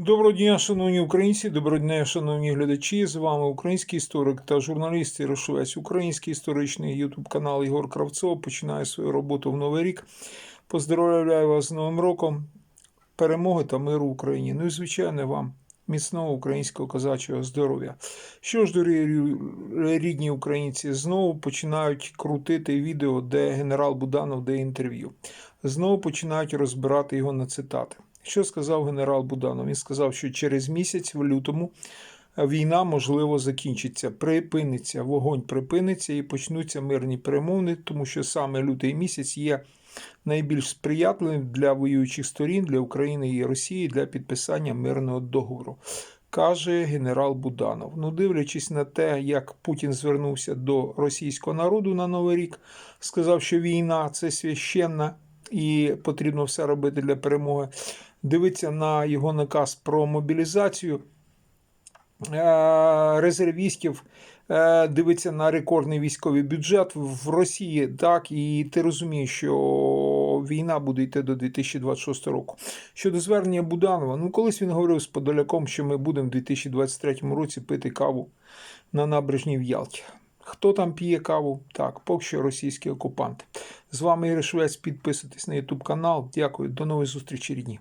Доброго дня, шановні українці, доброго дня, шановні глядачі. З вами український історик та журналіст Ярошовець, український історичний ютуб канал Ігор Кравцов. Починає свою роботу в новий рік. Поздравляю вас з Новим роком, перемоги та миру Україні. Ну і звичайно вам міцного українського козачого здоров'я. Що ж, дорогі рідні українці, знову починають крутити відео, де генерал Буданов дає інтерв'ю. Знову починають розбирати його на цитати. Що сказав генерал Буданов? Він сказав, що через місяць, в лютому, війна можливо закінчиться, припиниться, вогонь припиниться і почнуться мирні перемовини, тому що саме лютий місяць є найбільш сприятливим для воюючих сторін, для України і Росії для підписання мирного договору. Каже генерал Буданов. Ну, дивлячись на те, як Путін звернувся до російського народу на Новий рік, сказав, що війна це священна і потрібно все робити для перемоги. Дивиться на його наказ про мобілізацію е, резервістів, е, дивиться на рекордний військовий бюджет в Росії, так, і ти розумієш, що війна буде йти до 2026 року. Щодо звернення Буданова, ну колись він говорив з Подоляком, що ми будемо в 2023 році пити каву на набережній в Ялті. Хто там п'є каву? Так, поки що російські окупанти. З вами Ігор Швець. Підписуйтесь на YouTube канал. Дякую. До нових зустрічей, рідні.